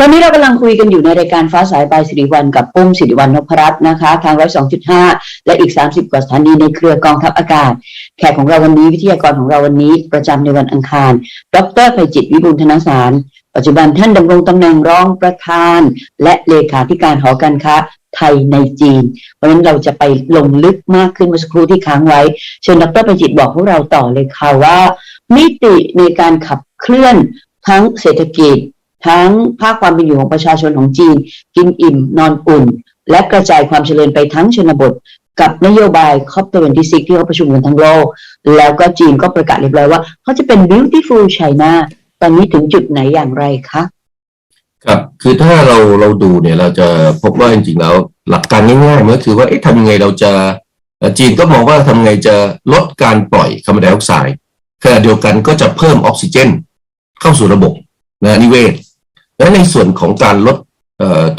ตอนนี้เรากำลังคุยกันอยู่ในรายการฟ้าสายบายสิริวัลกับปุ้มสิริวัลนพรัตน์นะคะ ทางร้อยสองจุดห้าและอีกสามสิบกว่าสถานีในเครือกองทัพอากาศ แขกของเราวันนี้วิทยากรของเราวันนี้ประจำในวันอังคาร ดรไพจิตวิบูลย์ธนสาร ปัจจุบันท่านดำรงตำแหน่งรองประธาน และเลขาธิการหอการค้าไทยในจีน เพราะฉะนั้นเราจะไปลงลึกมากขึ้นเมื่อสักครู่ที่ค้างไว้ เชิญดรไพจิตบอกพวกเราต่อเลยค่ะว่า มิติในการขับเคลื่อนทั้งเศรษฐกิจ ทั้งภาคความเป็นอยู่ของประชาชนของจีน กินอิ่ม นอนอุ่น และกระจายความเจริญไปทั้งชนบท กับนโยบายคอปตัวที่ซิกที่เขาประชุมกันทั้งโลก แล้วก็จีนก็ประกาศเรียบร้อยว่าเขาจะเป็น beautiful China ตอนนี้ถึงจุดไหนอย่างไรคะครับคือถ้าเราเราดูเนี่ยเราจะพบว่าจริงๆแล้วหลักการง่ายๆมันก็คือว่าเอ๊ะทำยังไงเราจะจีนก็มองว่าทำไงจะลดการปล่อยคาร์บอนไดออกไซด์ขณะเดียวกันก็จะเพิ่มออกซิเจน เข้าสู่ระบบนะนิเวศ และในส่วนของการลด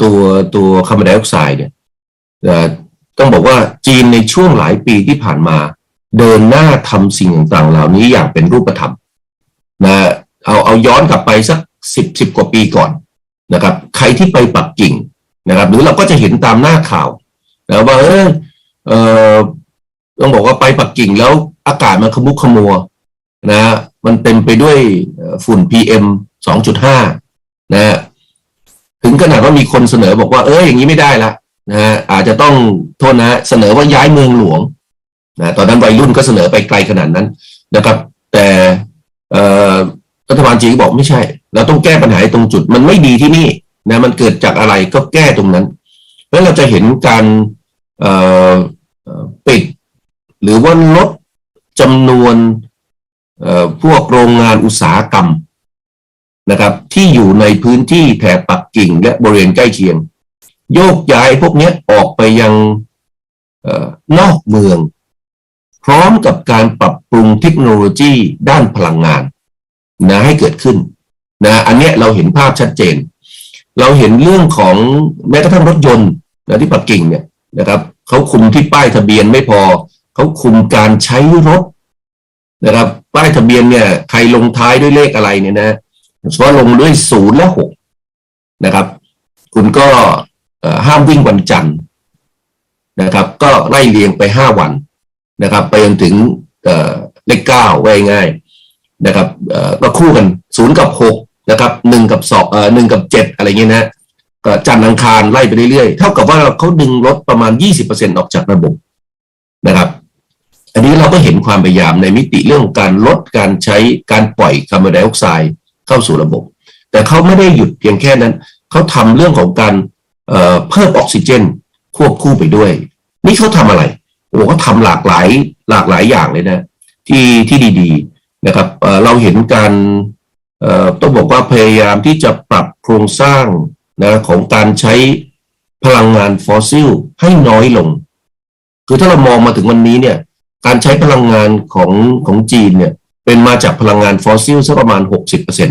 ตัวตัวคาร์บอนไดออกไซด์เนี่ยต้องบอกว่าจีนในช่วงหลายปีที่ผ่านมา เดินหน้าทำสิ่งต่างๆ เหล่านี้อย่างเป็นรูปธรรมนะเอาเอาย้อนกลับไปสักสิบสิบกว่าปีก่อนนะครับ ใครที่ไปปักกิ่งนะครับ หรือเราก็จะเห็นตามหน้าข่าวนะว่าเออเออต้องบอกว่าไปปักกิ่งแล้วอากาศมันขมุกขมัวนะมันเต็มไปด้วยเอ่อฝุ่น PM 2.5 นะถึงขนาดว่ามีคนเสนอบอกว่าเอออย่างนี้ไม่ได้ละนะฮะอาจจะต้องโทษนะเสนอว่าย้ายเมืองหลวงนะตอนนั้นวัยรุ่นก็เสนอไปไกลขนาดนั้นนะครับ แต่รัฐบาลจีนบอกไม่ใช่ เราต้องแก้ปัญหาตรงจุด มันไม่ดีที่นี่นะมันเกิดจากอะไรก็แก้ตรงนั้นแล้วเราจะเห็นการปิด หรือว่าลดจำนวนพวกโรงงานอุตสาหกรรม นะครับ ที่อยู่ในพื้นที่แถบปักกิ่งและบริเวณใกล้เคียง โยกย้ายพวกนี้ออกไปยังออนอกเมือง พร้อมกับการปรับปรุงเทคโนโลยีด้านพลังงานนะให้เกิดขึ้นนะอันนี้เราเห็นภาพชัดเจน เราเห็นเรื่องของแม้กระทั่งรถยนต์นะที่ปักกิ่งเนี่ยนะครับเขาคุมที่ป้ายทะเบียนไม่พอเขาคุมการใช้รถนะครับ ป้ายทะเบียนเนี่ยใครลงท้ายด้วยเลขอะไรเนี่ยนะ เฉพาะลงด้วยศูนย์และหกนะครับ คุณก็ห้ามวิ่งวันจันทร์นะครับ ก็ไล่เรียงไปห้าวันนะครับ ไปจนถึงเลขเก้าไว้ง่ายนะครับก็คู่กันศูนย์กับหกนะครับหนึ่งกับสองเอ่อหนึ่งกับเจ็ดอะไรเงี้ยนะก็จันทร์อังคารไล่ไปเรื่อยๆ เท่ากับว่าเขาดึงลดประมาณ20%อร์เซ็นออกจากระบบนะครับ อันนี้เราก็เห็นความพยายามในมิติเรื่องการลดการใช้การปล่อยคาร์บอนไดออกไซด์ เข้าสู่ระบบ แต่เขาไม่ได้หยุดเพียงแค่นั้น เขาทำเรื่องของการเเพิ่มออกซิเจน ควบคู่ไปด้วย นี่เขาทำอะไรโอ้โหเขาทำหลากหลายหลากหลายอย่างเลยนะ ที่ที่ดีๆนะครับเเราเห็นการต้องบอกว่าพยายามที่จะปรับโครงสร้างนะของการใช้พลังงานฟอสซิลให้น้อยลง คือถ้าเรามองมาถึงวันนี้เนี่ย การใช้พลังงานของของจีนเนี่ย เป็นมาจากพลังงานฟอสซิลสักประมาณ 60%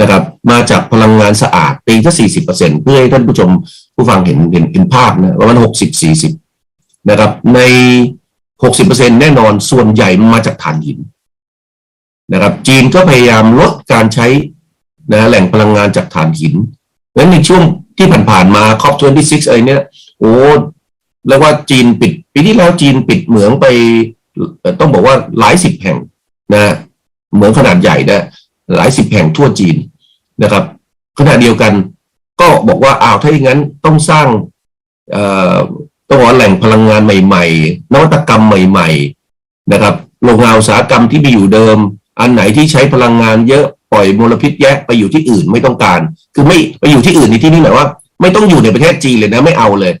นะครับ มาจากพลังงานสะอาดปีถ้า40%เพื่อให้ท่านผู้ชมผู้ฟังเห็นเห็นเห็นภาพนะประมาณ60-40 นะครับ ใน 60%แน่นอนส่วนใหญ่มาจากถ่านหินนะครับ จีนก็พยายามลดการใช้นะแหล่งพลังงานจากถ่านหินงั้นในช่วงที่ผ่านๆมาคอป26อะไรเนี่ยโอ้เรียกว่าจีนปิด ปีที่แล้วจีนปิดเหมืองไป ต้องบอกว่าหลายสิบแห่ง นะเหมืองขนาดใหญ่นะหลายสิบแห่งทั่วจีนนะครับขณะเดียวกันก็บอกว่าอ้าวถ้าอย่างนั้นต้องสร้างต้องบอกว่าแหล่งพลังงานใหม่ ๆ นวัตกรรมใหม่ ๆนะครับโรงงานอุตสาหกรรมที่มีอยู่เดิม อันไหนที่ใช้พลังงานเยอะปล่อยมลพิษแยะไปอยู่ที่อื่นไม่ต้องการ คือไม่ไปอยู่ที่อื่นในที่นี้หมายว่า ไม่ต้องอยู่ในประเทศจีนเลยนะไม่เอาเลย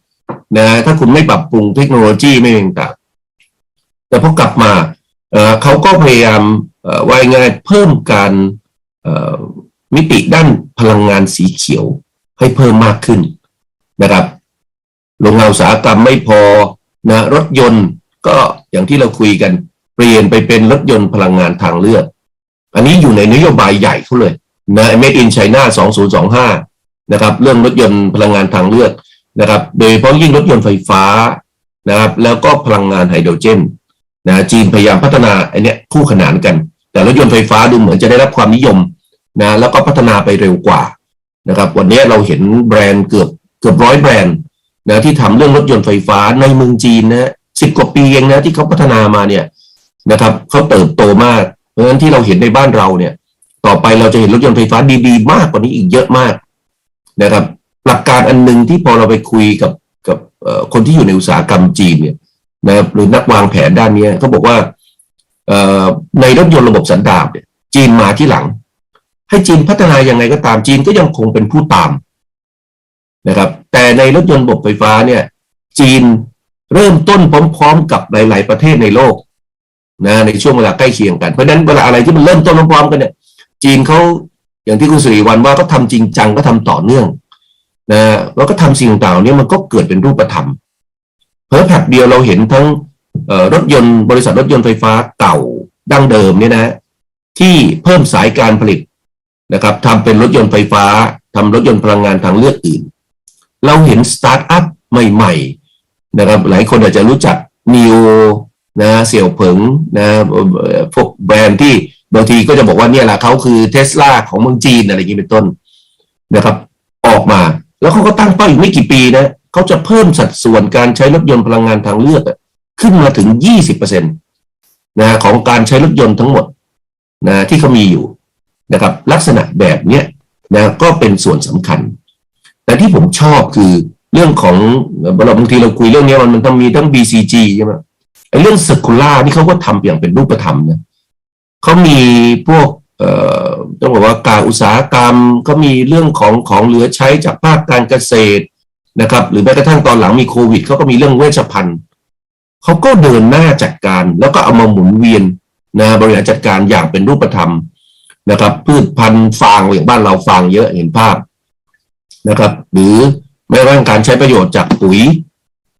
นะถ้าคุณไม่ปรับปรุงเทคโนโลยีไม่ต่างแต่พอกลับมา เขาก็พยายามว่าง่ายเพิ่มการมิติด้านพลังงานสีเขียวให้เพิ่มมากขึ้นนะครับโรงงานอุตสาหกรรมไม่พอนะรถยนต์ก็อย่างที่เราคุยกันเปลี่ยนไปเป็นรถยนต์พลังงานทางเลือก อันนี้อยู่ในนโยบายใหญ่เขาเลยนะ Made in China 2025 นะครับ เรื่องรถยนต์พลังงานทางเลือกนะครับ โดยเฉพาะยิ่งรถยนต์ไฟฟ้านะครับ แล้วก็พลังงานไฮโดรเจน นะจีนพยายามพัฒนาไอเนี้ยคู่ขนานกัน แต่รถยนต์ไฟฟ้าดูเหมือนจะได้รับความนิยมนะแล้วก็พัฒนาไปเร็วกว่านะครับ วันนี้เราเห็นแบรนด์เกือบเกือบร้อยแบรนด์นะที่ทำเรื่องรถยนต์ไฟฟ้าในเมืองจีนนะสิบกว่าปีเองนะที่เขาพัฒนามาเนี่ยนะครับเขาเติบโตมาก เพราะฉะนั้นที่เราเห็นในบ้านเราเนี่ย ต่อไปเราจะเห็นรถยนต์ไฟฟ้าดีๆ มากกว่านี้อีกเยอะมากนะครับ หลักการอันหนึ่งที่พอเราไปคุยกับกับคนที่อยู่ในอุตสาหกรรมจีนเนี่ย นะครับหรือนักวางแผนด้านนี้เขาบอกว่าในรถยนต์ระบบสันดาปเนี่ยจีนมาที่หลัง ให้จีนพัฒนายังไงก็ตามจีนก็ยังคงเป็นผู้ตามนะครับ แต่ในรถยนต์ระบบไฟฟ้าเนี่ย จีนเริ่มต้นพร้อม ๆ กับหลาย ๆ ประเทศในโลกนะในช่วงเวลาใกล้เคียงกันเพราะฉะนั้นเวลาอะไรที่มันเริ่มต้นพร้อมๆกันเนี่ย จีนเขาอย่างที่คุณสิริวัลว่าก็ทำจริงจังก็ทำต่อเนื่องนะแล้วก็ทำสิ่งต่างๆเหล่านี้มันก็เกิดเป็นรูปธรรม เพราะแผบเดียวเราเห็นทั้งรถยนต์บริษัทรถยนต์ไฟฟ้าเก่าดั้งเดิมเนี่ยนะที่เพิ่มสายการผลิตนะครับทำเป็นรถยนต์ไฟฟ้าทำรถยนต์พลังงานทางเลือกอื่น เราเห็นสตาร์ทอัพใหม่ๆนะครับหลายคนอาจจะรู้จัก n e o นะเสี่ยวเผิงนะพวกแบรนด์ที่บางทีก็จะบอกว่าเนี่ยแหละเขาคือเทสลาของเมืองจีนอะไรอย่างนี้เป็นต้นนะครับ ออกมา แล้วเขาก็ตั้งเป้าอีกไม่กี่ปีนะ เขาจะเพิ่มสัดส่วนการใช้รถยนต์พลังงานทางเลือกขึ้นมาถึง 20%นะของการใช้รถยนต์ทั้งหมดนะที่เขามีอยู่นะครับ ลักษณะแบบเนี้ยนะก็เป็นส่วนสำคัญ แต่ที่ผมชอบคือเรื่องของเราบางทีเราคุยเรื่องนี้มันมันต้องมีทั้ง BCG ใช่ไหมไอ้เรื่อง circular นี่เขาก็ทำอย่างเป็นรูปธรรมนะเขามีพวกเอ่อต้องบอกว่าการอุตสาหกรรมก็มีเรื่องของของเหลือใช้จากภาคการเกษตร นะครับ หรือแม้กระทั่งตอนหลังมีโควิดเขาก็มีเรื่องเวชภัณฑ์เขาก็เดินหน้าจัดการ แล้วก็เอามาหมุนเวียนนะบริหารจัดการอย่างเป็นรูปธรรมนะครับ พืชพันธุ์ฟางอย่างบ้านเราฟางเยอะเห็นภาพนะครับ หรือแม้กระทั่งการใช้ประโยชน์จากปุ๋ย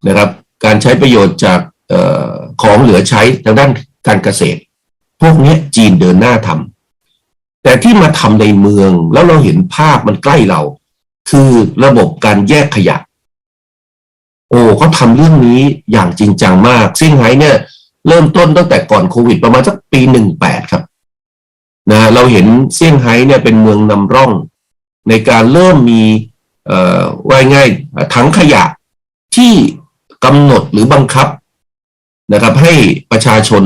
นะครับ การใช้ประโยชน์จากออของเหลือใช้ทางด้านการเกษตร พวกนี้จีนเดินหน้าทำแต่ที่มาทำในเมืองแล้วเราเห็นภาพมันใกล้เรา คือระบบการแยกขยะ โอ้เขาทำเรื่องนี้อย่างจริงจังมากซิ่งไฮ้เนี่ย เริ่มต้นตั้งแต่ก่อนโควิดประมาณสักปีหนึ่งแปดครับนะเราเห็นเซี่ยงไฮ้เนี่ยเป็นเมืองนำร่อง ในการเริ่มมีเอ่อว่าง่ายถังขยะที่กำหนดหรือบังคับนะครับ ให้ประชาชน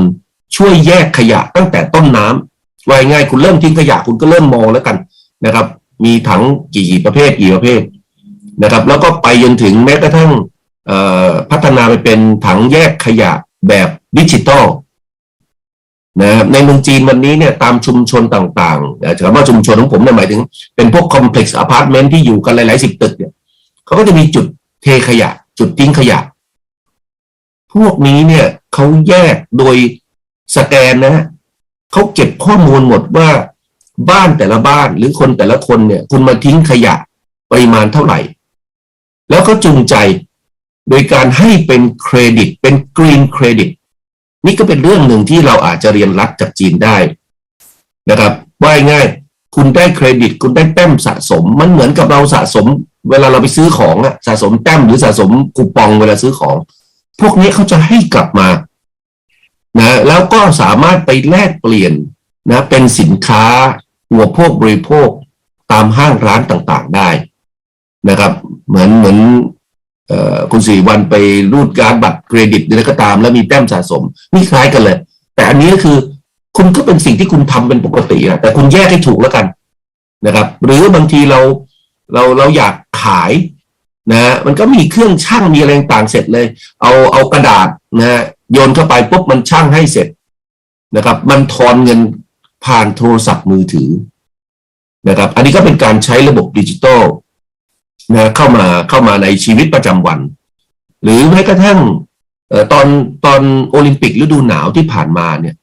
ช่วยแยกขยะตั้งแต่ต้นน้ำว่าง่ายคุณเริ่มทิ้งขยะคุณก็เริ่มมองแล้วกันนะครับ มีถังกี่ประเภทกี่ประเภทนะครับ แล้วก็ไปจนถึงแม้กระทั่งพัฒนาไปเป็นถังแยกขยะแบบดิจิตอลนะครับในเมืองจีนวันนี้เนี่ยตามชุมชนต่างๆถือว่าชุมชนของผมเนี่ยหมายถึง เป็นพวกคอมเพล็กซ์อพาร์ตเมนต์ที่อยู่กันหลายๆสิบตึกเนี่ยเขาก็จะมีจุดเทขยะ จุดทิ้งขยะ พวกนี้เนี่ยเขาแยกโดยสแกนนะฮะเขาเก็บข้อมูลหมดว่า บ้านแต่ละบ้านหรือคนแต่ละคนเนี่ย คุณมาทิ้งขยะปริมาณเท่าไหร่ แล้วเขาจูงใจโดยการให้เป็นเครดิต เป็นกรีนเครดิตนี่ก็เป็นเรื่องหนึ่งที่เราอาจจะเรียนรัดจากจีนได้นะครับว่าง่ายคุณได้เครดิต คุณได้แต้มสะสม มันเหมือนกับเราสะสม เวลาเราไปซื้อของอะสะสมแต้มหรือสะสมคูปองเวลาซื้อของ พวกนี้เขาจะให้กลับมานะแล้วก็สามารถไปแลกเปลี่ยนนะเป็นสินค้า หัวพวกบริโภคตามห้างร้านต่างๆได้นะครับ เหมือนเหมือนคุณสีวันไปรูดการ์ดบัตรเครดิตอะไรก็ตาม แล้วมีแต้มสะสมนี่คล้ายกันเลย แต่อันนี้ก็คือคุณก็เป็นสิ่งที่คุณทำเป็นปกตินะแต่คุณแยกให้ถูกแล้วกันนะครับ หรือบางทีเราเราเราอยากขายนะมันก็มีเครื่องช่างมีอะไรต่างเสร็จเลย เอาเอากระดาษนะโยนเข้าไปปุ๊บมันช่างให้เสร็จนะครับ มันทอนเงิน ผ่านโทรศัพท์มือถือนะครับ อันนี้ก็เป็นการใช้ระบบดิจิตอลนะเข้ามาเข้ามาในชีวิตประจำวัน หรือแม้กระทั่งตอนตอนโอลิมปิกฤดูหนาวที่ผ่านมาเนี่ย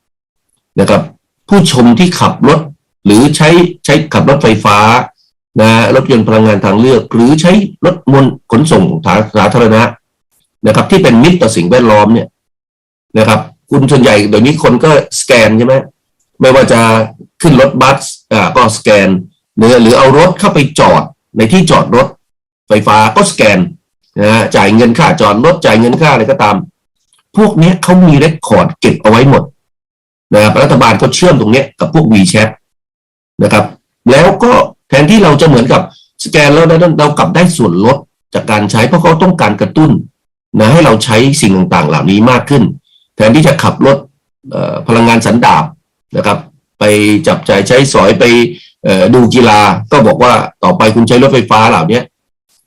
นะครับ ผู้ชมที่ขับรถ หรือใช้ใช้ขับรถไฟฟ้านะรถยนต์พลังงานทางเลือก หรือใช้รถมวลขนส่งสาธารณะนะครับ ที่เป็นมิตรต่อสิ่งแวดล้อมเนี่ยนะครับ คุณส่วนใหญ่เดี๋ยวนี้คนก็สแกนใช่ไหม ไม่ว่าจะขึ้นรถบัสก็สแกนหรือหรือเอารถเข้าไปจอดในที่จอดรถไฟฟ้าก็สแกนนะจ่ายเงินค่าจอดรถจ่ายเงินค่าอะไรก็ตาม พวกนี้เขามีเรคคอร์ดเก็บเอาไว้หมดนะครับรัฐบาลก็เชื่อมตรงนี้กับพวก WeChat นะครับ แล้วก็แทนที่เราจะเหมือนกับสแกนแล้วนั้นเรากลับได้ส่วนลดจากการใช้เพราะเขาต้องการกระตุ้นนะให้เราใช้สิ่งต่างๆ เหล่านี้มากขึ้น แทนที่จะขับรถพลังงานสันดาบ นะครับ ไปจับจ่ายใช้สอยไปดูกีฬาก็บอกว่าต่อไปคุณใช้รถไฟฟ้าเหล่านี้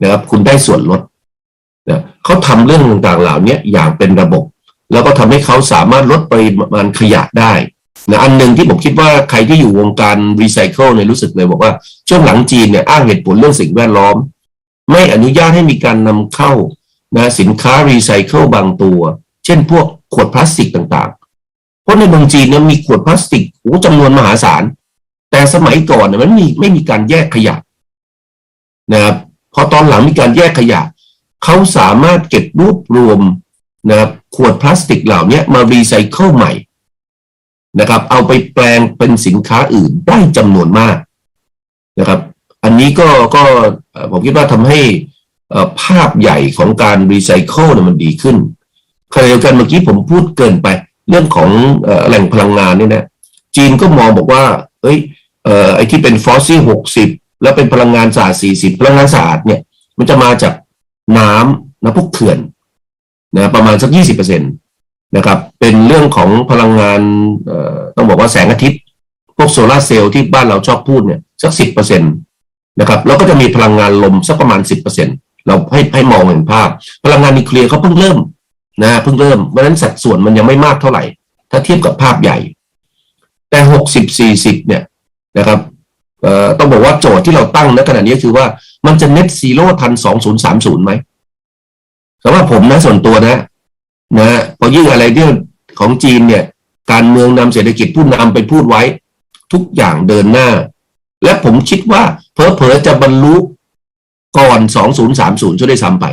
นะครับ คุณได้ส่วนลดนะเขาทำเรื่องต่างๆเหล่านี้อย่างเป็นระบบ แล้วก็ทำให้เขาสามารถลดปริมาณขยะได้นะอันหนึ่งที่ผมคิดว่าใครที่อยู่วงการรีไซเคิลเนี่ยรู้สึกเลยบอกว่าช่วงหลังจีนเนี่ยอ้างเหตุผลเรื่องสิ่งแวดล้อม ไม่อนุญาตให้มีการนำเข้านะสินค้ารีไซเคิลบางตัว เช่นพวกขวดพลาสติกต่างๆ ราะในเมืองจีนเนี่ยมีขวดพลาสติกโอ้จำนวนมหาศาล แต่สมัยก่อนเนี่ยมันมีไม่มีการแยกขยะนะครับพอตอนหลังมีการแยกขยะเขาสามารถเก็บรวบรวมนะครับขวดพลาสติกเหล่านี้มารีไซเคิลใหม่นะครับ เอาไปแปลงเป็นสินค้าอื่นได้จำนวนมากนะครับ อันนี้ก็ก็ผมคิดว่าทำให้ภาพใหญ่ของการรีไซเคิลเนี่ยมันดีขึ้นขณะเดียวกันเมื่อกี้ผมพูดเกินไป เรื่องของอแหล่งพลังงานนี่นะจีนก็มองบอกว่าเอ้ยไอ้ที่เป็นฟอสซิลหกสิบแล้วเป็นพลังงานสะอาดสี่สิบพลังงานสะอาดเนี่ยมันจะมาจากน้ำนะพวกเขื่อนนะประมาณสักยี่สิบเปอร์เซ็นตนะครับ เป็นเรื่องของพลังงานต้องบอกว่าแสงอาทิตย์ พวกโซลาร์เซลล์ที่บ้านเราชอบพูดเนี่ยสักสิบเปอร์เซ็นตนะครับแล้วก็จะมีพลังงานลมสักประมาณสิบเปอร์เซ็นเราให้ให้มองเห็นภาพ พลังงานนิวเคลียร์เขาเพิ่งเริ่ม นะเพิ่งเริ่มเพราะฉะนั้นสัดส่วนมันยังไม่มากเท่าไหร่ ถ้าเทียบกับภาพใหญ่ แต่หกสิบสี่สิบเนี่ยนะครับเอ่อต้องบอกว่าโจทย์ที่เราตั้งณขณะนี้คือว่ามันจะเน็ตซีโร่ทันสองศูนย์สามศูนย์ไหมสำหรับผมนะส่วนตัวนะ นะพอยิ่งอะไรที่ของจีนเนี่ย การเมืองนำเศรษฐกิจผู้นำไปพูดไว้ ทุกอย่างเดินหน้า และผมคิดว่าเพอเพอๆจะบรรลุก่อน2030ช่วยได้ซ้ำไป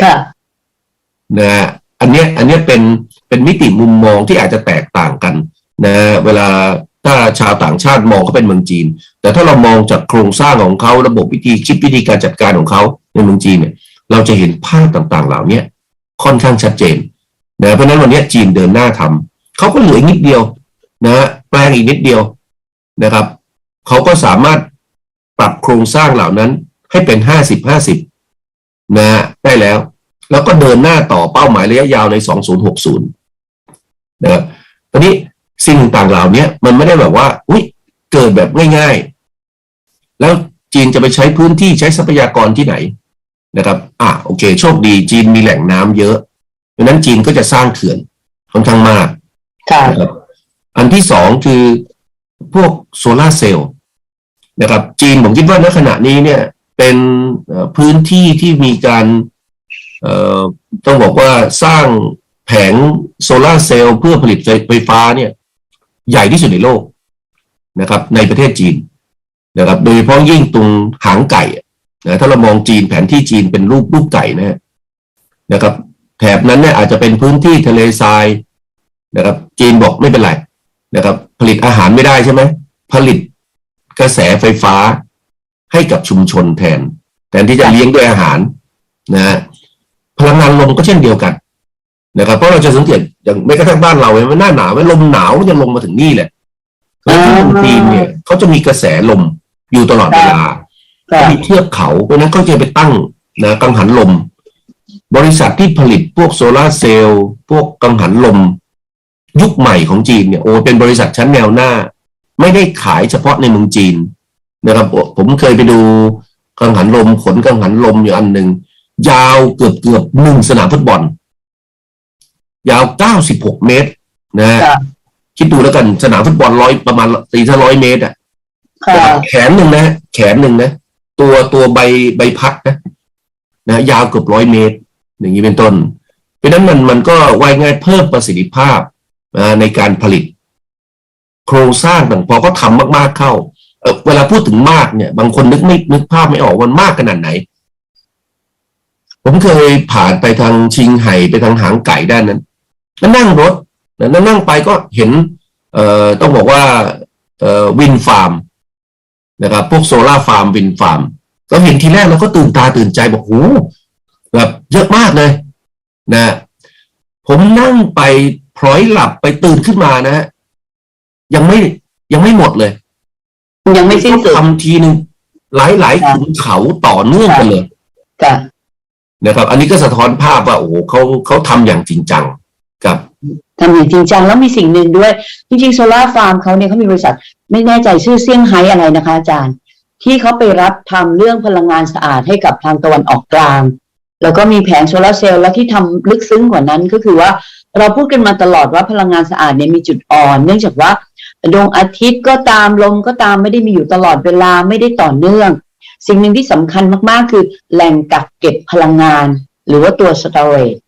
ค่ะ นะฮะ อันเนี้ยอันเนี้ยเป็นเป็นมิติมุมมองที่อาจจะแตกต่างกันนะเวลาถ้าชาวต่างชาติมองเขาเป็นเมืองจีน แต่ถ้าเรามองจากโครงสร้างของเขาระบบวิธีคิดวิธีการจัดการของเขาในเมืองจีนเนี่ยเราจะเห็นภาพต่างๆ เหล่านี้ค่อนข้างชัดเจนนะเพราะนั้นวันนี้จีนเดินหน้าทำเขาก็เหลืออีกนิดเดียวนะฮะแปลงอีกนิดเดียวนะครับเขาก็สามารถปรับโครงสร้างเหล่านั้นให้เป็นห้าสิบห้าสิบนะฮะได้แล้ว แล้วก็เดินหน้าต่อเป้าหมายระยะยาวใน 2060 นะครับตอนนี้สิ่งต่างๆเหล่านี้มันไม่ได้แบบว่า อุ้ยเกิดแบบง่าย ๆ แล้วจีนจะไปใช้พื้นที่ใช้ทรัพยากรที่ไหนนะครับ อะโอเค โชคดีจีนมีแหล่งน้ำเยอะดังนั้นจีนก็จะสร้างเขื่อนค่อนข้างมากค่ะนะครับอันที่สองคือพวกโซลาร์เซลล์นะครับ จีนผมคิดว่าณขณะนี้เนี่ย เป็นเอ่อพื้นที่ที่มีการเอ่อ ต้องบอกว่าสร้างแผงโซลาเซลล์เพื่อผลิตไฟไฟ้าเนี่ย ใหญ่ที่สุดในโลกนะครับ ในประเทศจีนนะครับ โดยเฉพาะยิ่งตรงหางไก่นะถ้าเรามองจีนแผนที่จีนเป็นรูปรูปไก่นะนะครับ แถบนั้นเนี่ยอาจจะเป็นพื้นที่ทะเลทรายนะครับ จีนบอกไม่เป็นไรนะครับ ผลิตอาหารไม่ได้ใช่ไหมผลิตกระแสไฟฟ้าให้กับชุมชนแทน แทนที่จะเลี้ยงด้วยอาหารนะ พลังงานลมก็เช่นเดียวกันนะครับเพราะเราจะสังเกตอย่างไม่กระทั่งบ้านเราเนี่ยมันหน้าหนาวมันลมหนาวมันจะลงมาถึงนี่แหละแล้วที่อ่าเมืองจีนเนี่ยเขาจะมีกระแสลมอยู่ตลอดเวลาค่ะมีเทือกเขาเพราะฉะนั้นก็จะไปตั้งนะกังหันลม บริษัทที่ผลิตพวกโซลาร์เซลล์พวกกังหันลม ยุคใหม่ของจีนเนี่ยโอ้เป็นบริษัทชั้นแนวหน้า ไม่ได้ขายเฉพาะในเมืองจีนนะครับผมเคยไปดูกังหันลมขนกังหันลมอยู่อันหนึ่ง ยาวเกือบเกือบหนึ่งสนามฟุตบอล ยาวเก้าสิบหกเมตร นะฮะค่ะคิดดูแล้วกันสนามฟุตบอลร้อยประมาณตีถ้าร้อยเมตรอะค่ะแขนหนึ่งนะแขนหนึ่งนะตัวตัวใบใบพัดนะนะยาวเกือบร้อยเมตร อย่างนี้เป็นต้น เพราะฉะนั้นมันมันก็ว่ายง่ายเพิ่มประสิทธิภาพอ่าในการผลิต โครงสร้างต่างพอก็ทำมาก ๆเข้าเอ่อเวลาพูดถึงมากเนี่ย บางคนนึกไม่นึกภาพไม่ออกมันมากขนาดไหน ผมเคยผ่านไปทางชิงไห่ไปทางหางไก่ด้านนั้นแล้วนั่งรถแล้วนั่งไปก็เห็น เอ่อต้องบอกว่า เอ่อวินฟาร์มนะครับพวกโซลาร์ฟาร์มวินฟาร์มเราเห็นทีแรกเราก็ตื่นตาตื่นใจบอกโอ้แบบเยอะมากเลย นะ ผมนั่งไปพลอยหลับไปตื่นขึ้นมานะฮะยังไม่ยังไม่หมดเลย ยังไม่สิ้นสุดทำทีหนึ่งหลายหลายๆขุนเขาต่อเนื่องกันเลยค่ะ นะครับ อันนี้ก็สะท้อนภาพว่าโอ้โหเขาเขาทำอย่างจริงจังครับทำอย่างจริงจังแล้วมีสิ่งหนึ่งด้วย จริงๆโซลาร์ฟาร์มเขาเนี่ยเขามีบริษัท ไม่แน่ใจชื่อเซี่ยงไฮ้อะไรนะคะ อาจารย์ ที่เขาไปรับทำเรื่องพลังงานสะอาดให้กับทางตะวันออกกลาง แล้วก็มีแผงโซลาร์เซลล์แล้วที่ทำลึกซึ้งกว่านั้นก็คือว่าเราพูดกันมาตลอดว่าพลังงานสะอาดเนี่ยมีจุดอ่อน เนื่องจากว่าดวงอาทิตย์ก็ตามลมก็ตามไม่ได้มีอยู่ตลอดเวลาไม่ได้ต่อเนื่อง สิ่งหนึ่งที่สำคัญมากๆ คือแหล่งกักเก็บพลังงาน หรือว่าตัว storage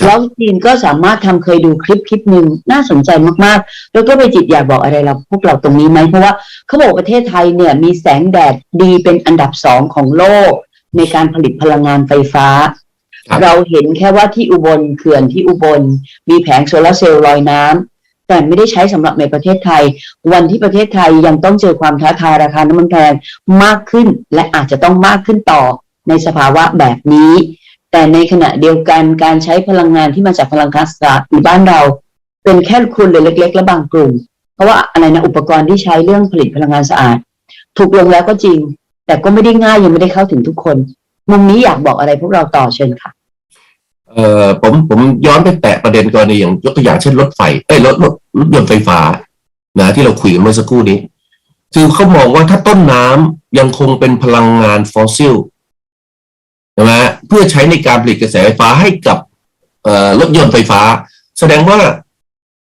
ครับแล้วจีนก็สามารถทำเคยดูคลิปคลิปหนึ่งน่าสนใจมากๆ แล้วก็ไปจิตอยากบอกอะไรเราพวกเราตรงนี้ไหมเพราะว่าเขาบอกประเทศไทยเนี่ยมีแสงแดดดีเป็นอันดับสองของโลก ในการผลิตพลังงานไฟฟ้าครับเราเห็นแค่ว่าที่อุบลเขื่อนที่อุบล มีแผงโซลาร์เซลล์ลอยน้ำ แต่ไม่ได้ใช้สำหรับในประเทศไทย วันที่ประเทศไทยยังต้องเจอความท้าทายราคาน้ำมันแพงมากขึ้น และอาจจะต้องมากขึ้นต่อในสภาวะแบบนี้ แต่ในขณะเดียวกันการใช้พลังงานที่มาจากพลังงานสะอาดในบ้านเรา เป็นแค่คนเล็ก ๆ และบางกลุ่ม เพราะว่าอะไรนะอุปกรณ์ที่ใช้เรื่องผลิตพลังงานสะอาด ถูกลงแล้วก็จริง แต่ก็ไม่ได้ง่ายยังไม่ได้เข้าถึงทุกคน มุมนี้อยากบอกอะไรพวกเราต่อเชิญค่ะ เอ่อผมผมย้อนไปแตะประเด็นกรณีอย่างยกตัวอย่างเช่นรถไฟเอ้ยรถรถรถยนต์ไฟฟ้านะที่เราคุยกันเมื่อสักครู่นี้ คือเขามองว่าถ้าต้นน้ำยังคงเป็นพลังงานฟอสซิลใช่ไหมเพื่อใช้ในการผลิตกระแสไฟฟ้าให้กับเอ่อรถยนต์ไฟฟ้า แสดงว่า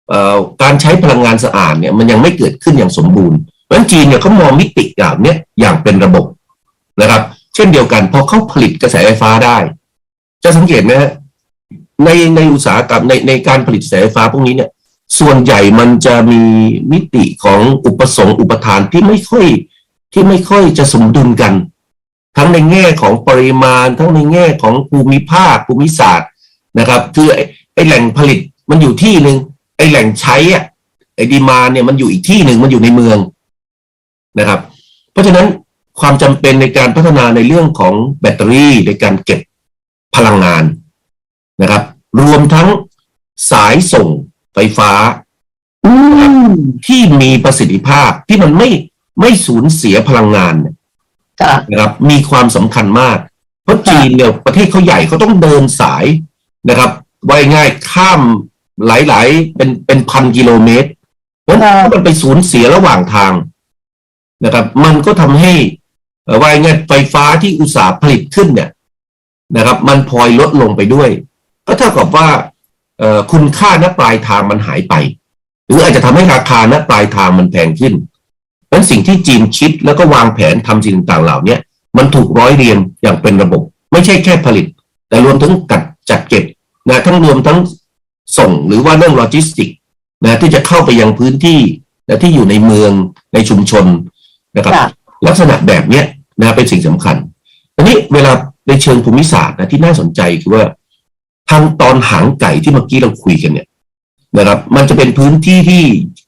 เอ่อการใช้พลังงานสะอาดเนี่ยมันยังไม่เกิดขึ้นอย่างสมบูรณ์เพราะฉะนั้นจีนเนี่ยเขามองมิติอย่างเนี้ยอย่างเป็นระบบนะครับ เช่นเดียวกันพอเขาผลิตกระแสไฟฟ้าได้ จะสังเกตไหมฮะ ในในอุตสาหกรรมในในการผลิตกระแสไฟฟ้าพวกนี้เนี่ย ส่วนใหญ่มันจะมีมิติของอุปสงค์อุปทานที่ไม่ค่อยที่ไม่ค่อยจะสมดุลกัน ทั้งในแง่ของปริมาณ ทั้งในแง่ของภูมิภาคภูมิศาสตร์นะครับ คือไอแหล่งผลิตมันอยู่ที่หนึ่งไอแหล่งใช้อะไอดีมาเนี่ยมันอยู่อีกที่หนึ่งมันอยู่ในเมืองนะครับ เพราะฉะนั้นความจำเป็นในการพัฒนาในเรื่องของแบตเตอรี่ในการเก็บพลังงาน นะครับ รวมทั้งสายส่งไฟฟ้าอืมที่มีประสิทธิภาพที่มันไม่ไม่สูญเสียพลังงานเนี่ยค่ะนะครับ มีความสำคัญมาก เพราะจีนเนี่ยประเทศเขาใหญ่เขาต้องเดินสายนะครับว่ายง่ายๆข้ามหลาย ๆ เป็นเป็นพันกิโลเมตรเพราะฉะนั้นถ้ามันไปสูญเสียระหว่างทางนะครับ มันก็ทำให้เอ่อว่ายง่ายๆไฟฟ้าที่อุตสาห์ผลิตขึ้นเนี่ยนะครับ มันพลอยลดลงไปด้วย ก็เท่ากับว่าเอ่อคุณค่าณปลายทางมันหายไป หรืออาจจะทำให้ราคาณปลายทางมันแพงขึ้นเพราะฉะนั้นสิ่งที่จีนคิดแล้วก็วางแผนทำสิ่งต่างๆเหล่าเนี้ยมันถูกร้อยเรียงอย่างเป็นระบบ ไม่ใช่แค่ผลิต แต่รวมทั้งกัดจัดเก็บนะทั้งรวมทั้งส่งหรือว่าเรื่องโลจิสติกนะที่จะเข้าไปยังพื้นที่นะที่อยู่ในเมืองในชุมชนนะครับค่ะลักษณะแบบเนี้ยนะเป็นสิ่งสำคัญอันนี้เวลาในเชิงภูมิศาสตร์นะที่น่าสนใจคือว่า ทางตอนหางไก่ที่เมื่อกี้เราคุยกันเนี่ยนะครับ มันจะเป็นพื้นที่ที่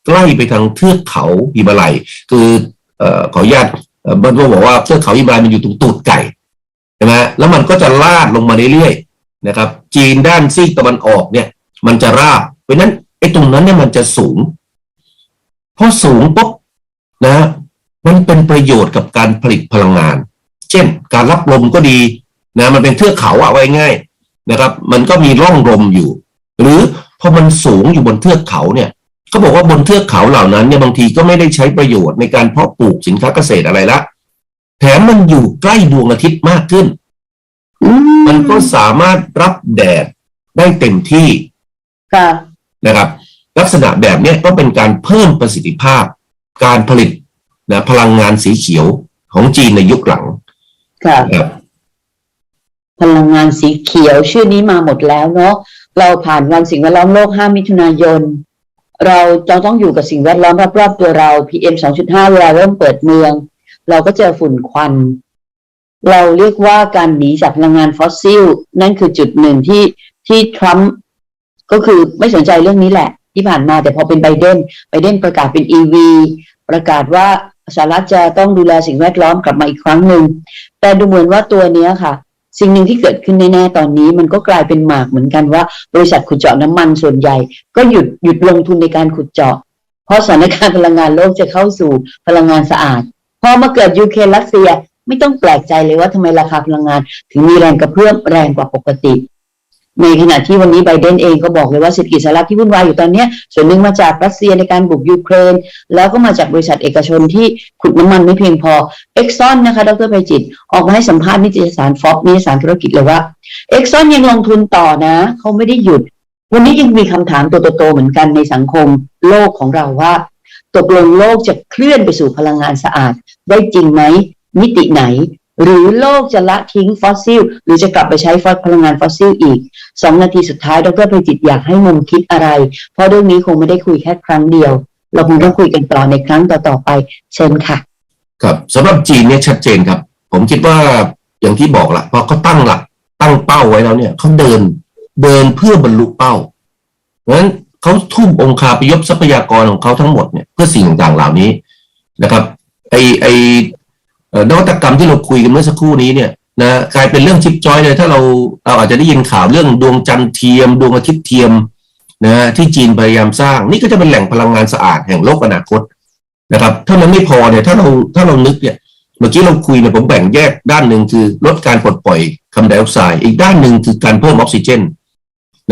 ใกล้ไปทางเทือกเขาหิมาลัย คือเอ่อขออนุญาตเอ่อบันบอกว่าเทือกเขาหิมาลัยมันอยู่ตรงตูดไก่ใช่ไหมแล้วมันก็จะลาดลงมาเรื่อยๆนะครับ จีนด้านซีกตะวันออกเนี่ย มันจะราบ เพราะฉะนั้นไอ้ตรงนั้นเนี่ยมันจะสูงพอสูงปุ๊บนะมันเป็นประโยชน์กับการผลิตพลังงาน เช่น การรับลมก็ดีนะมันเป็นเทือกเขาอะไว้ง่าย นะครับ มันก็มีร่องลมอยู่ หรือพอมันสูงอยู่บนเทือกเขาเนี่ยเขาบอกว่าบนเทือกเขาเหล่านั้นเนี่ยบางทีก็ไม่ได้ใช้ประโยชน์ในการเพาะปลูกสินค้าเกษตรอะไรละแถมมันอยู่ใกล้ดวงอาทิตย์มากขึ้นอืมมันก็สามารถรับแดดได้เต็มที่ค่ะนะครับ ลักษณะแบบเนี้ยก็เป็นการเพิ่มประสิทธิภาพ การผลิตนะพลังงานสีเขียวของจีนในยุคหลังค่ะนะครับ พลังงานสีเขียวชื่อนี้มาหมดแล้วเนาะเราผ่านวันสิ่งแวดล้อมโลก 5 มิถุนายน เราจะต้องอยู่กับสิ่งแวดล้อมรอบๆตัวเรา PM 2.5 เวลาเริ่มเปิดเมือง เราก็เจอฝุ่นควัน เราเรียกว่าการหนีจากพลังงานฟอสซิล นั่นคือจุดหนึ่งที่ที่ทรัมป์ก็คือไม่สนใจเรื่องนี้แหละ ที่ผ่านมาแต่พอเป็นไบเดนไบเดนประกาศเป็น EV ประกาศว่าสหรัฐจะต้องดูแลสิ่งแวดล้อมกลับมาอีกครั้งหนึ่งแต่ดูเหมือนว่าตัวเนี้ยค่ะ สิ่งหนึ่งที่เกิดขึ้นแน่ๆตอนนี้มันก็กลายเป็นหมากเหมือนกันว่า บริษัทขุดเจาะน้ำมันส่วนใหญ่ ก็หยุดหยุดลงทุนในการขุดเจาะ เพราะสถานการณ์พลังงานโลกจะเข้าสู่พลังงานสะอาด พอมาเกิดยูเครนรัสเซียไม่ต้องแปลกใจเลยว่าทำไมราคาพลังงาน ถึงมีแรงกระเพื่อมแรงกว่าปกติ ในขณะที่วันนี้ไบเดนเองก็บอกเลยว่าเศรษฐกิจสหรัฐที่วุ่นวายอยู่ตอนนี้ส่วนหนึ่งมาจากรัสเซียในการบุกยูเครน แล้วก็มาจากบริษัทเอกชนที่ขุดน้ำมันไม่เพียงพอเอ็กซอนนะคะดรไพจิต ออกมาให้สัมภาษณ์นิตยสารฟอกนิตยสารธุรกิจเลยว่าเอ็กซอนยังลงทุนต่อนะเขาไม่ได้หยุด วันนี้ยังมีคำถามตัวโตๆเหมือนกันในสังคมโลกของเราว่าตกลงโลกจะเคลื่อนไปสู่พลังงานสะอาดได้จริงไหมมิติไหน หรือโลกจะละทิ้งฟอสซิล หรือจะกลับไปใช้ฟอสพลังงานฟอสซิลอีกสองนาทีสุดท้ายดรไพจิตอยากให้มุมคิดอะไร เพราะเรื่องนี้คงไม่ได้คุยแค่ครั้งเดียว เราคงต้องคุยกันต่อในครั้งต่อๆไป เชิญค่ะ ครับสำหรับจีนเนี่ยชัดเจนครับ ผมคิดว่าอย่างที่บอกละพอเขาตั้งหลักตั้งเป้าไว้แล้วเนี่ยเขาเดินเดินเพื่อบรรลุเป้าเพราะฉะนั้นเขาทุ่มองคาพยพทรัพยากรของเขาทั้งหมดเนี่ยเพื่อสิ่งต่างๆเหล่านี้นะครับไอไอ นวัตกรรมที่เราคุยกันเมื่อสักครู่นี้เนี่ยนะกลายเป็นเรื่องชิปจอยเลยถ้าเราเราอาจจะได้ยินข่าวเรื่องดวงจันทร์เทียม ดวงอาทิตย์เทียมนะที่จีนพยายามสร้าง นี่ก็จะเป็นแหล่งพลังงานสะอาดแห่งโลกอนาคตนะครับถ้ามันไม่พอเนี่ยถ้าเราถ้าเรานึกเนี่ยเมื่อกี้เราคุยเนี่ยผมแบ่งแยกด้านหนึ่งคือลดการปลดปล่อยคาร์บอนไดออกไซด์อีกด้านหนึ่งคือการเพิ่มออกซิเจน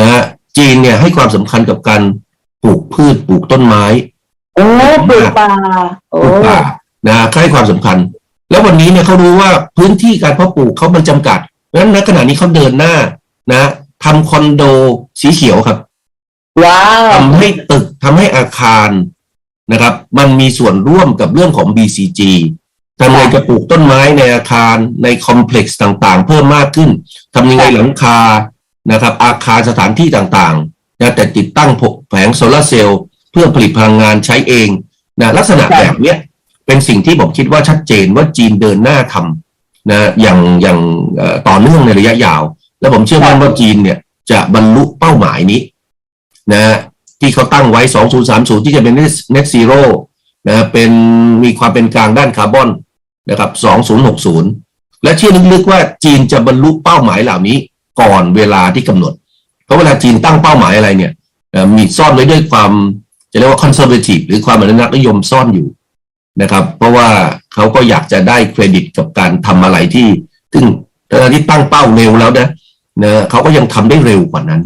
นะฮะจีนเนี่ยให้ความสำคัญกับการปลูกพืชปลูกต้นไม้โอ้ปลูกป่าโอ้ปลูกป่านะฮะให้ความสำคัญ แล้ววันนี้เนี่ยเขารู้ว่าพื้นที่การเพาะปลูกเขามันจำกัดเพราะฉะนั้นณขณะนี้เขาเดินหน้านะทำคอนโดสีเขียวครับว้าวทำให้ตึกทำให้อาคารนะครับ มันมีส่วนร่วมกับเรื่องของ BCG ทำยังไงจะปลูกต้นไม้ในอาคารในคอมเพล็กซ์ต่างๆ เพิ่มมากขึ้นทำยังไงหลังคานะครับ อาคารสถานที่ต่างๆนะแต่ติดตั้งแผงโซลาร์เซลล์เพื่อผลิตพลังงานใช้เองนะลักษณะแบบเนี้ย เป็นสิ่งที่ผมคิดว่าชัดเจนว่าจีนเดินหน้าทำนะอย่างอย่างเอ่อต่อเนื่องในระยะยาว แล้วผมเชื่อมั่นว่าจีนเนี่ยจะบรรลุเป้าหมายนี้นะฮะที่เขาตั้งไว้ 2030 ที่จะเป็น net zero นะฮะเป็นมีความเป็นกลางด้านคาร์บอนนะครับ 2060 และเชื่อลึกๆว่าจีนจะบรรลุเป้าหมายเหล่านี้ก่อนเวลาที่กำหนด เพราะเวลาจีนตั้งเป้าหมายอะไรเนี่ยเอ่อมีซ่อนไว้ด้วยความจะเรียกว่า conservative หรือความอนุรักษ์นิยมซ่อนอยู่ นะครับ เพราะว่าเขาก็อยากจะได้เครดิตกับการทำอะไรที่ซึ่งตอนที่ตั้งเป้าเร็วแล้วนะนะเขาก็ยังทำได้เร็วกว่านั้น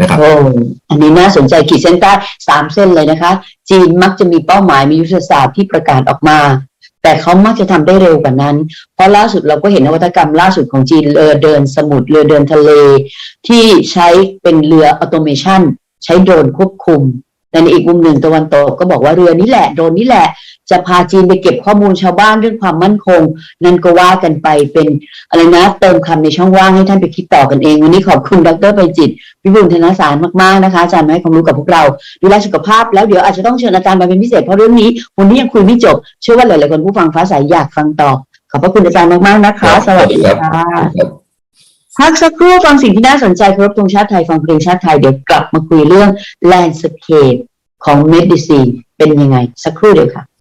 นะครับโอ้อันนี้น่าสนใจขีดเส้นใต้สามเส้นเลยนะคะ จีนมักจะมีเป้าหมายมียุทธศาสตร์ที่ประกาศออกมา แต่เขามักจะทำได้เร็วกว่านั้น เพราะล่าสุดเราก็เห็นนวัตกรรมล่าสุดของจีนเรือเดินสมุทรเรือเดินทะเล ที่ใช้เป็นเรือออโตเมชันใช้โดรนควบคุมแต่ในอีกมุมหนึ่งตะวันตกก็บอกว่าเรือนี้แหละโดรนนี้แหละ จะพาจีนไปเก็บข้อมูลชาวบ้านเรื่องความมั่นคง นั่นก็ว่ากันไปเป็นอะไรนะเติมคำในช่องว่างให้ท่านไปคิดต่อกันเอง วันนี้ขอบคุณดรไปจิตวิบูลย์ธนสารมากๆนะคะอาจารย์มาให้ความรู้กับพวกเรา ดูแลสุขภาพแล้วเดี๋ยวอาจจะต้องเชิญอาจารย์มาเป็นพิเศษเพราะเรื่องนี้วันนี้ยังคุยไม่จบ เชื่อว่าหลายๆคนผู้ฟังฟ้าใสอยากฟังต่อขอบพระคุณอาจารย์มากๆนะคะ สวัสดีค่ะพักสักครู่ฟังสิ่งที่น่าสนใจครบตรงชาติไทยฟังเพลงชาติไทยเดี๋ยวกลับมาคุยเรื่อง landscape ของ medicine เป็นยังไง สักครู่เดียวค่ะ